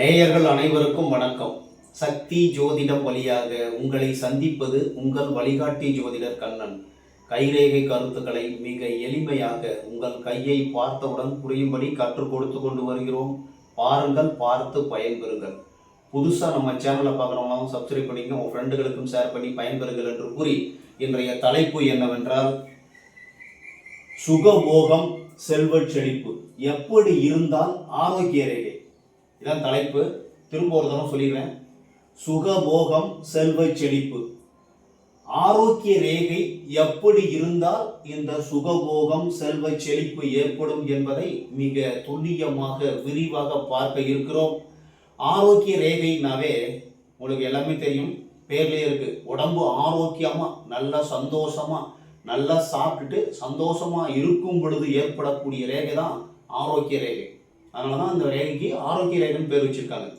நேயர்கள் அனைவருக்கும் வணக்கம். சக்தி ஜோதிடம் வழியாக உங்களை சந்திப்பது உங்கள் வழிகாட்டி ஜோதிடர் கண்ணன். கைரேகை கருத்துக்களை மிக எளிமையாக உங்கள் கையை பார்த்தவுடன் புரியும்படி கற்றுக் கொடுத்து கொண்டு வருகிறோம். பாருங்கள் பார்த்து பயன்பெறுங்கள். புதுசாக நம்ம சேனலை பார்க்குறவங்களும் சப்ஸ்கிரைப் பண்ணிங்க உங்கள் ஃப்ரெண்டுகளுக்கும் ஷேர் பண்ணி பயன்பெறுங்கள் என்று கூறி இன்றைய தலைப்பு என்னவென்றால் சுகபோகம் செல்வச் செழிப்பு எப்படி இருந்தால் ஆரோக்கிய ரேகை இதான் தலைப்பு. திரும்ப ஒரு தரம் சொல்லிடுறேன் சுகபோகம் செல்வ செழிப்பு. ஆரோக்கிய ரேகை எப்படி இருந்தால் இந்த சுகபோகம் செல்வ செழிப்பு ஏற்படும் என்பதை மிக துல்லியமாக விரிவாக பார்க்க இருக்கிறோம். ஆரோக்கிய ரேகைனாவே உங்களுக்கு எல்லாமே தெரியும். பேர்லேயே இருக்கு. உடம்பு ஆரோக்கியமா நல்லா சந்தோஷமா நல்லா சாப்பிட்டுட்டு சந்தோஷமா இருக்கும் பொழுது ஏற்படக்கூடிய ரேகை தான் ஆரோக்கிய ரேகை. அதனால தான் அந்த ரேகைக்கு ஆரோக்கிய ரேகைன்னு பேர் வச்சுருக்காங்க.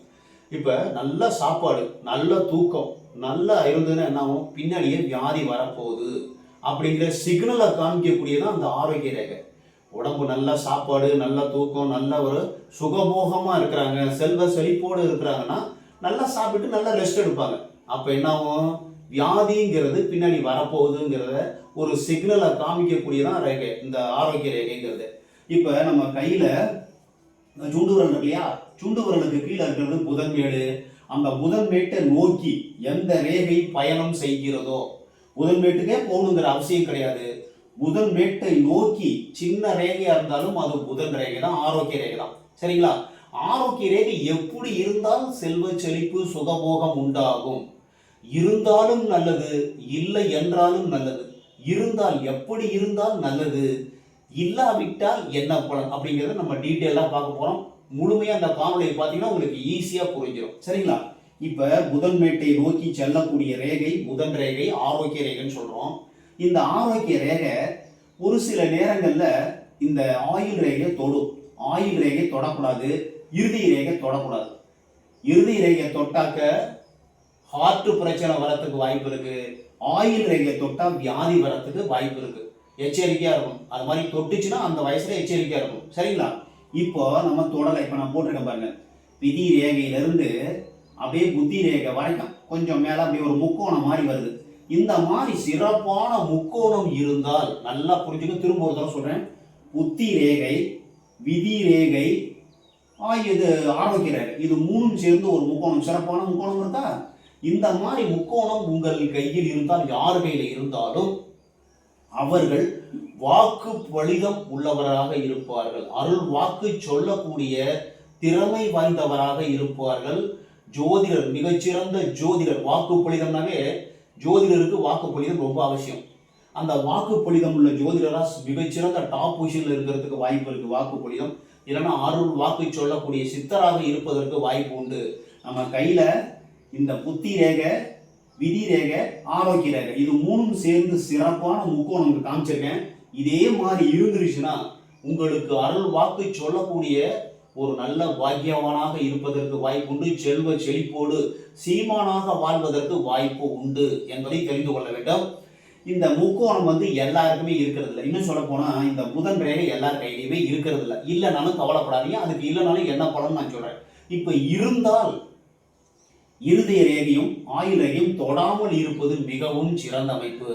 இப்போ நல்ல சாப்பாடு நல்ல தூக்கம் நல்ல இருந்ததுன்னா என்ன ஆகும் பின்னாடியே வியாதி வரப்போகுது. அப்படிங்கிற சிக்னலை காமிக்கக்கூடியதான் அந்த ஆரோக்கிய ரேகை. உடம்பு நல்ல சாப்பாடு நல்ல தூக்கம் நல்ல ஒரு சுகபோகமாக இருக்கிறாங்க. செல்வ செழிப்போடு இருக்கிறாங்கன்னா நல்லா சாப்பிட்டு நல்லா ரெஸ்ட் எடுப்பாங்க. அப்போ என்ன ஆகும் வியாதிங்கிறது பின்னாடி வரப்போகுதுங்கிறத ஒரு சிக்னலை காமிக்கக்கூடியதான் ரேகை இந்த ஆரோக்கிய ரேகைங்கிறது. இப்போ நம்ம கையில் சுண்டு இல்லையா சுண்டுவரனுக்கு கீழே இருக்கிறது புதன்மேடு. அந்த புதன்மேட்டை நோக்கி எந்த ரேகை பயணம் செய்கிறதோ புதன்மேட்டுக்கே போகணுங்கிற அவசியம் கிடையாது. புதன்மேட்டை நோக்கி சின்ன ரேகையா இருந்தாலும் அது புதன் ரேகை தான் ஆரோக்கிய ரேகை தான் சரிங்களா? ஆரோக்கிய ரேகை எப்படி இருந்தால் செல்வ செழிப்பு சுகபோகம் உண்டாகும். இருந்தாலும் நல்லது இல்லை என்றாலும் நல்லது. இருந்தால் எப்படி இருந்தால் நல்லது? இல்லாவிட்டால் என்ன பலன் அப்படிங்கிறத நம்ம டீட்டெயிலாக பார்க்க போகிறோம் முழுமையாக அந்த காணொலியை பார்த்தீங்கன்னா உங்களுக்கு ஈஸியாக புரிஞ்சிடும் சரிங்களா? இப்போ புதன்மேட்டை நோக்கி செல்லக்கூடிய ரேகை புதன் ரேகை ஆரோக்கிய ரேகைன்னு சொல்கிறோம் இந்த ஆரோக்கிய ரேகை ஒரு சில நேரங்களில் இந்த ஆயுள் ரேகை தொடும். ஆயுள் ரேகை தொடக்கூடாது இறுதி ரேகை தொடக்கூடாது. இறுதி ரேகை தொட்டாக்க ஹார்ட் பிரச்சனை வரத்துக்கு வாய்ப்பு இருக்குது ஆயுள் ரேகை தொட்டால் வியாதி வரத்துக்கு வாய்ப்பு இருக்குது எச்சரிக்கையாக இருக்கும். அது மாதிரி தொட்டுச்சுன்னா அந்த வயசில் எச்சரிக்கையாக இருக்கும். சரிங்களா? இப்போ நம்ம தொடலை இப்போ நான் போட்டிருக்கேன் பாருங்க. விதி ரேகையிலேருந்து அப்படியே புத்தி ரேகை வரைக்கும் கொஞ்சம் மேலே அப்படியே ஒரு முக்கோணம் மாதிரி வருது. இந்த மாதிரி சிறப்பான முக்கோணம் இருந்தால் நல்லா புரிஞ்சுக்க திரும்ப ஒரு தடவை சொல்கிறேன் புத்தி ரேகை விதி ரேகை இது ஆரோக்கிய ரேகை. இது மூணும் சேர்ந்து ஒரு முக்கோணம். சிறப்பான முக்கோணம் இருந்தால் இந்த மாதிரி முக்கோணம் உங்கள் கையில் இருந்தால் யார் கையில் இருந்தாலும் அவர்கள் வாக்கு வலிதம் உள்ளவராக இருப்பார்கள். அருள் வாக்கு சொல்லக்கூடிய திறமை வாய்ந்தவராக இருப்பார்கள். ஜோதிடர் மிகச்சிறந்த ஜோதிடர். வாக்கு பொழிதம்னாவே ஜோதிடருக்கு வாக்கு பொழிதம் ரொம்ப அவசியம். அந்த வாக்கு பொழிதம் உள்ள ஜோதிடரா மிகச்சிறந்த டாப் பொசிஷனில் இருக்கிறதுக்கு வாய்ப்பு இருக்கு வாக்கு பொழிதம் இல்லைன்னா அருள் வாக்கு சொல்லக்கூடிய சித்தராக இருப்பதற்கு வாய்ப்பு உண்டு. நம்ம கையில இந்த புத்தி ரேகை விதி ரேகை ஆரோக்கிய ரேகை இது மூணும் சேர்ந்து சிறப்பான முக்கோணம் உங்களுக்கு காமிச்சிருக்கேன். இதே மாதிரி இருந்துருச்சுன்னா உங்களுக்கு அருள் வாக்கு சொல்லக்கூடிய ஒரு நல்ல பாக்கியவானாக இருப்பதற்கு வாய்ப்பு உண்டு செல்வ செழிப்போடு சீமானாக வாழ்வதற்கு வாய்ப்பு உண்டு என்பதை தெரிந்து கொள்ள வேண்டும். இந்த முக்கோணம் வந்து எல்லாருக்குமே இருக்கிறது இல்லை இன்னும் சொல்ல போனா இந்த புதன் ரேகை எல்லார் கையிலையுமே இருக்கிறது இல்லை இல்லைனாலும் கவலைப்படாதீங்க. அதுக்கு இல்லைனாலும் என்ன பலன் நான் சொல்றேன். இப்போ இருந்தால் இருதய ரேகையும் ஆயுள் ரேகையும் தொடாமல் இருப்பது மிகவும் சிறந்த அமைப்பு.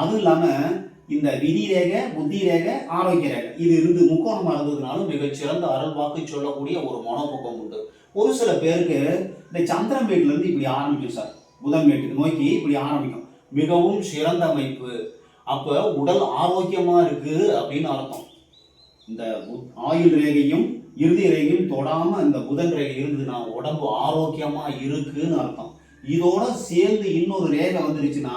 அதுவும் இல்லாமல் இந்த விதி ரேகை புத்தி ரேகை ஆரோக்கிய ரேகை இது இருந்து முக்கோணமாக இருந்ததுனாலும் மிகச்சிறந்த அருள் வாக்கு சொல்லக்கூடிய ஒரு மனோபக்கம் உண்டு. ஒரு சில பேருக்கு இந்த சந்திரம் இருந்து இப்படி ஆரம்பிக்கும் சார். புதன்மேட்டுக்கு நோக்கி இப்படி ஆரம்பிக்கும். மிகவும் சிறந்த அமைப்பு. அப்போ உடல் ஆரோக்கியமாக இருக்குது அப்படின்னு அர்த்தம். இந்த ஆயுள் ரேகையும் இறுதி ரேகையும் தொடாம இந்த புதன் ரேகை இருந்ததுன்னா உடம்பு ஆரோக்கியமா இருக்குன்னு அர்த்தம். இதோட சேர்ந்து இன்னொரு ரேகை வந்துருச்சுன்னா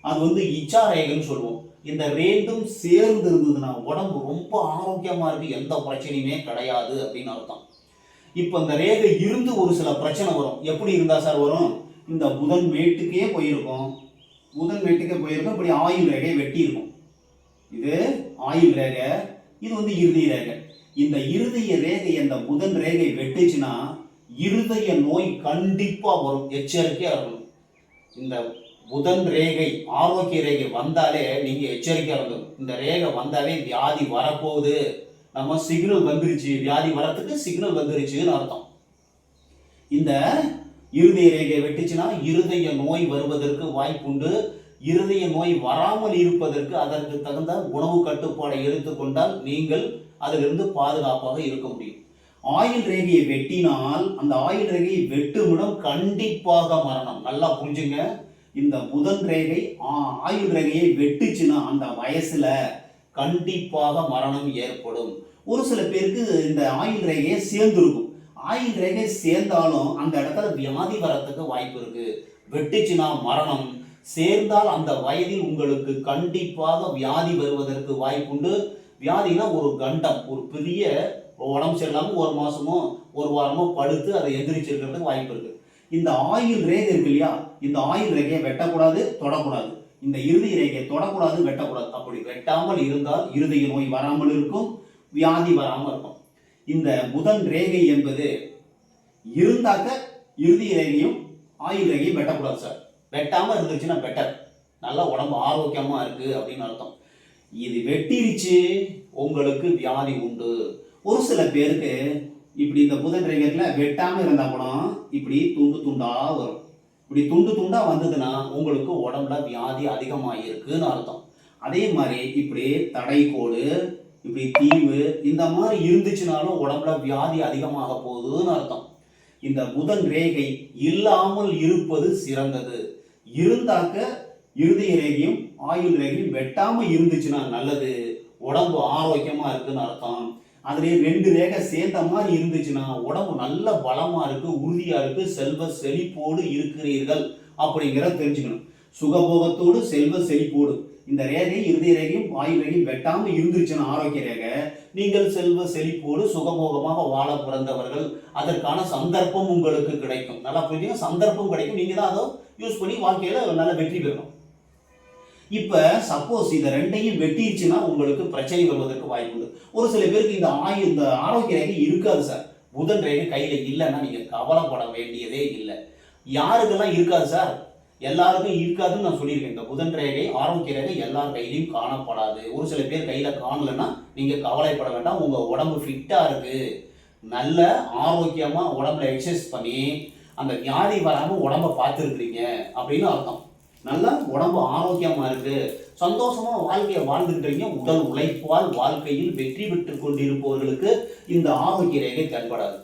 அது வந்து இச்சா ரேகைன்னு சொல்லுவோம். இந்த ரெண்டும் சேர்ந்து இருந்ததுன்னா உடம்பு ரொம்ப ஆரோக்கியமா இருக்கு. எந்த பிரச்சனையுமே கிடையாது அப்படின்னு அர்த்தம். இப்போ இந்த ரேகை இருந்து ஒரு சில பிரச்சனை வரும். எப்படி இருந்தா சார் வரும்? இந்த புதன் மேட்டுக்கே போயிருக்கும். புதன் மேட்டுக்கே போயிருக்கும். இப்படி ஆயுள் ரேகையை வெட்டியிருக்கும். இது ஆயுள் ரேகை. இது வந்து இறுதி ரேகை. இந்த இருதய ரேகை அந்த புதன் ரேகை வெட்டுச்சுன்னா இருதய நோய் கண்டிப்பா வரும் எச்சரிக்கையா இருக்கணும். இந்த புதன் ரேகை ஆரோக்கிய ரேகை வந்தாலே நீங்க எச்சரிக்கையா இருக்கணும். இந்த ரேகை வந்தாலே வியாதி வரப்போகுது. நம்ம சிக்னல் வந்துருச்சு. வியாதி வரத்துக்கு சிக்னல் வந்துருச்சுன்னு அர்த்தம். இந்த இருதய ரேகை வெட்டுச்சுன்னா இருதய நோய் வருவதற்கு வாய்ப்புண்டு. இருதய நோய் வராமல் இருப்பதற்கு அதற்கு தகுந்த உணவு கட்டுப்பாடை எடுத்துக்கொண்டால் நீங்கள் அதிலிருந்து பாதுகாப்பாக இருக்க முடியும். ஆயில் ரேகையை வெட்டினால் அந்த ஆயில் ரேகையை வெட்டுமிடம் கண்டிப்பாக மரணம். நல்லா புரிஞ்சுங்க. இந்த புதன் ரேகை ஆ- ஆயுள் ரேகையை வெட்டுச்சுன்னா அந்த வயசுல கண்டிப்பாக மரணம் ஏற்படும். ஒரு சில பேருக்கு இந்த ஆயுள் ரேகையை சேர்ந்துருக்கும். ஆயுள் ரேகை சேர்ந்தாலும் அந்த இடத்துல வியாதி வரத்துக்கு வாய்ப்பு இருக்கு. வெட்டுச்சுன்னா மரணம் சேர்ந்தால் அந்த வயதில் உங்களுக்கு கண்டிப்பாக வியாதி வருவதற்கு வாய்ப்புண்டு. வியாதினா ஒரு கண்டம் ஒரு பெரிய உடம்பு சரியில்லாமல் ஒரு மாசமோ ஒரு வாரமோ படுத்து அதை எந்திரிச்சிருக்கிறதுக்கு வாய்ப்பு இருக்கு. இந்த ஆயுள் ரேகை இருக்கு இல்லையா? இந்த ஆயுள் ரேகையை வெட்டக்கூடாது தொடக்கூடாது. இந்த இறுதி ரேகையை தொடக்கூடாது வெட்டக்கூடாது. அப்படி வெட்டாமல் இருந்தால் இருதய நோய் வராமல் இருக்கும் வியாதி வராமல் இருக்கும். இந்த புதன் ரேகை என்பது இருந்தாக்க இறுதி ரேகையும் ஆயுள் ரேகையும் வெட்டக்கூடாது சார். வெட்டாமல் இருந்துச்சுன்னா பெட்டர் நல்லா உடம்பு ஆரோக்கியமாக இருக்குது அப்படின்னு அர்த்தம். இது வெட்டிருச்சு உங்களுக்கு வியாதி உண்டு. ஒரு சில பேருக்கு இப்படி இந்த புதன் ரேகையில வெட்டாமல் இருந்தால் கூட இப்படி துண்டு துண்டாக வரும். இப்படி துண்டு துண்டாக வந்ததுன்னா உங்களுக்கு உடம்புல வியாதி அதிகமாக இருக்குதுன்னு அர்த்தம். அதே மாதிரி இப்படி தடைக்கோடு இப்படி தீவு இந்த மாதிரி இருந்துச்சுனாலும் உடம்புல வியாதி அதிகமாக போகுதுன்னு அர்த்தம். இந்த புதன் ரேகை இல்லாமல் இருப்பது சிறந்தது. இருந்தாக்க இருதய ரேகையும் ஆயுள் ரேகையும் வெட்டாமல் இருந்துச்சுன்னா நல்லது. உடம்பு ஆரோக்கியமாக இருக்குன்னு அர்த்தம். அதுலேயே ரெண்டு ரேகை சேர்ந்த மாதிரி இருந்துச்சுன்னா உடம்பு நல்ல பலமாக இருக்குது உறுதியாக இருக்குது செல்வ செழிப்போடு இருக்கிறீர்கள் அப்படிங்கிறத தெரிஞ்சுக்கணும். சுகபோகத்தோடு செல்வ செழிப்போடு. இந்த ரேகை இருதய ரேகையும் ஆயுள் ரேகையும் வெட்டாமல் இருந்துச்சுன்னா ஆரோக்கிய ரேகை நீங்கள் செல்வ செழிப்போடு சுகபோகமாக வாழ பிறந்தவர்கள். அதற்கான சந்தர்ப்பம் உங்களுக்கு கிடைக்கும். நல்லா புரிஞ்சுங்க சந்தர்ப்பம் கிடைக்கும். நீங்கள் தான் அதை யூஸ் பண்ணி வாழ்க்கையில் நல்ல வெற்றி பெறணும். இப்போ சப்போஸ் இதை ரெண்டையும் வெட்டிடுச்சுன்னா உங்களுக்கு பிரச்சனை வருவதற்கு வாய்ப்பு உண்டு. ஒரு சில பேருக்கு இந்த ஆயு இந்த ஆரோக்கிய ரேகை இருக்காது சார். புதன் ரேகை கையில் இல்லைன்னா நீங்கள் கவலைப்பட வேண்டியதே இல்லை. யாருக்கெல்லாம் இருக்காது சார்? எல்லாருக்கும் இருக்காதுன்னு நான் சொல்லியிருக்கேன். இந்த புதன் ரேகை ஆரோக்கிய ரேகை எல்லார் கையிலையும் காணப்படாது. ஒரு சில பேர் கையில் காணலைன்னா நீங்கள் கவலைப்பட வேண்டாம். உங்கள் உடம்பு ஃபிட்டாக இருக்குது நல்ல ஆரோக்கியமாக உடம்புல எக்ஸசைஸ் பண்ணி அந்த வியாதி வராமல் உடம்ப பார்த்துருக்குறீங்க அப்படின்னு அர்த்தம். நல்லா உடம்பு ஆரோக்கியமாக இருக்கு. சந்தோஷமா வாழ்க்கையை வாழ்ந்துட்டு உடல் உழைப்பால் வாழ்க்கையில் வெற்றி பெற்று கொண்டிருப்பவர்களுக்கு இந்த ஆரோக்கிய ரேகை தென்படாது.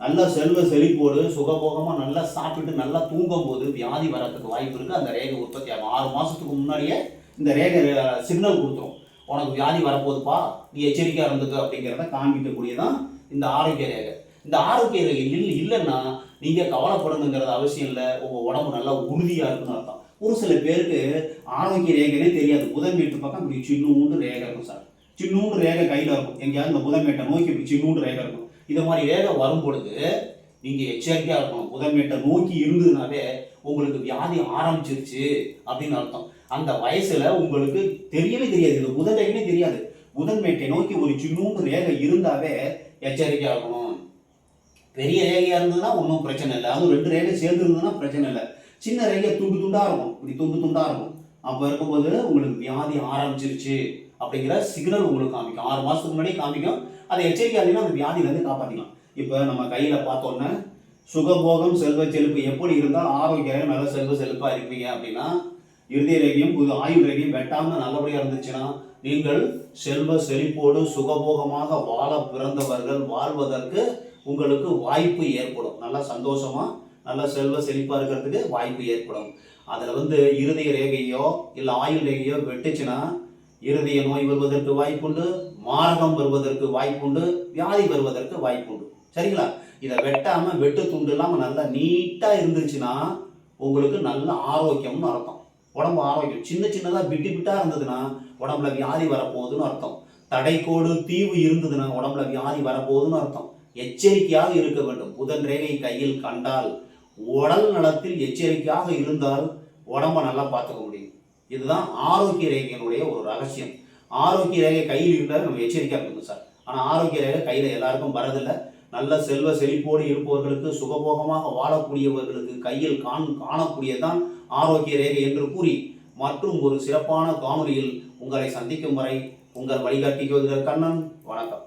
நல்ல செல்வ செழிப்போடு சுகபோகமாக நல்லா சாப்பிட்டு நல்லா தூங்கும் போது வியாதி வரத்துக்கு வாய்ப்பு இருக்கு. அந்த ரேகை உற்பத்தி ஆகும். ஆறு மாதத்துக்கு முன்னாடியே இந்த ரேகை சிக்னல் கொடுத்துரும். உனக்கு வியாதி வரப்போகுதுப்பா நீ எச்சரிக்கையாக இருந்துக்க அப்படிங்கிறத காமிக்கக்கூடியதான் இந்த ஆரோக்கிய ரேகை. இந்த ஆரோக்கிய ரேகை இல்லை இல்லைன்னா நீங்கள் கவலைப்படணுங்கிறது அவசியம் இல்லை. உங்கள் உடம்பு நல்லா உறுதியாக இருக்குன்னு அர்த்தம். ஒரு சில பேருக்கு ஆரோக்கிய ரேகைனே தெரியாது. உதம்பீட்டு பக்கம் இப்படி சின்னூண்டு ரேகை இருக்கும் சார். சின்னூண்டு ரேகை கையில் இருக்கும். எங்கேயாவது இந்த புதன் நோக்கி இப்படி சின்னூண்டு ரேகை இருக்கும். இது மாதிரி ரேகை வரும் பொழுது நீங்கள் எச்சரிக்கையாக இருக்கணும். புதன் நோக்கி இருந்ததுனாவே உங்களுக்கு வியாதி ஆரம்பிச்சிருச்சு அப்படின்னு அர்த்தம். அந்த வயசில் உங்களுக்கு தெரியவே தெரியாது. இது புதன் தெரியாது. உதன்மேட்டை நோக்கி ஒரு சின்னூண்டு ரேகை இருந்தாவே எச்சரிக்கையாக இருக்கணும். பெரிய ரேகையாக இருந்ததுன்னா ஒன்றும் பிரச்சனை இல்லை. அதுவும் ரெண்டு ரேகை சேர்ந்து இருந்ததுன்னா பிரச்சனை இல்லை. சின்ன ரேகை துண்டு துண்டாக இருக்கும். இப்படி துண்டு துண்டாக இருக்கும். அப்போ இருக்கும்போது உங்களுக்கு வியாதி ஆரம்பிச்சிருச்சு அப்படிங்கிற சிக்னல் உங்களுக்கு காமிக்கும். ஆறு மாதத்துக்கு முன்னாடியே காமிக்கும். அதை எச்சரிக்கை இருந்தீங்கன்னா அந்த வியாதியிலேருந்து காப்பாற்றிக்கலாம் இப்போ நம்ம கையில் பார்த்தோன்னே சுகபோகம் செல்வ செழிப்பு எப்படி இருந்தால் ஆரோக்கியம் நல்ல செல்வ செழிப்பாக இருப்பீங்க அப்படின்னா இருதய ரேகையும் புது ஆயுள் ரேகையும் வெட்டாமல் நல்லபடியாக இருந்துச்சுன்னா நீங்கள் செல்வ செழிப்போடு சுகபோகமாக வாழ பிறந்தவர்கள் வாழ்வதற்கு உங்களுக்கு வாய்ப்பு ஏற்படும். நல்லா சந்தோஷமா நல்லா செல்வ செழிப்பா இருக்கிறதுக்கு வாய்ப்பு ஏற்படும். அதில் வந்து இருதய ரேகையோ இல்லை ஆயுள் ரேகையோ வெட்டுச்சுன்னா இருதய நோய் வருவதற்கு வாய்ப்புண்டு மாரகம் வருவதற்கு வாய்ப்புண்டு வியாதி வருவதற்கு வாய்ப்புண்டு. சரிங்களா? இதை வெட்டாம வெட்டு துண்டு இல்லாமல் நல்லா நீட்டா இருந்துச்சுன்னா உங்களுக்கு நல்ல ஆரோக்கியம்னு அர்த்தம். உடம்பு ஆரோக்கியம். சின்ன சின்னதாக பிட்டு பிட்டா இருந்ததுன்னா உடம்புல வியாதி வரப்போகுதுன்னு அர்த்தம். தடைக்கோடு தீவு இருந்ததுன்னா உடம்புல வியாதி வரப்போகுதுன்னு அர்த்தம். எச்சரிக்கையாக இருக்க வேண்டும். புதன் ரேகை கையில் கண்டால் உடல் நலத்தில் எச்சரிக்கையாக இருந்தால் உடம்ப நல்லா பார்த்துக்க முடியும். இதுதான் ஆரோக்கிய ரேகையினுடைய ஒரு ரகசியம். ஆரோக்கிய ரேகை கையில் இருந்தால் நம்ம எச்சரிக்கையாக இருக்கணும் சார். ஆனால் ஆரோக்கிய ரேகை கையில் எல்லாருக்கும் வரதில்லை. நல்ல செல்வ செழிப்போடு இருப்பவர்களுக்கு சுகபோகமாக வாழக்கூடியவர்களுக்கு கையில் காண் காணக்கூடியதான் ஆரோக்கிய ரேகை என்று கூறி மற்றும் ஒரு சிறப்பான காணொலியில் உங்களை சந்திக்கும் வரை உங்கள் வழிகாட்டி ஜோதிடர் கண்ணன். வணக்கம்.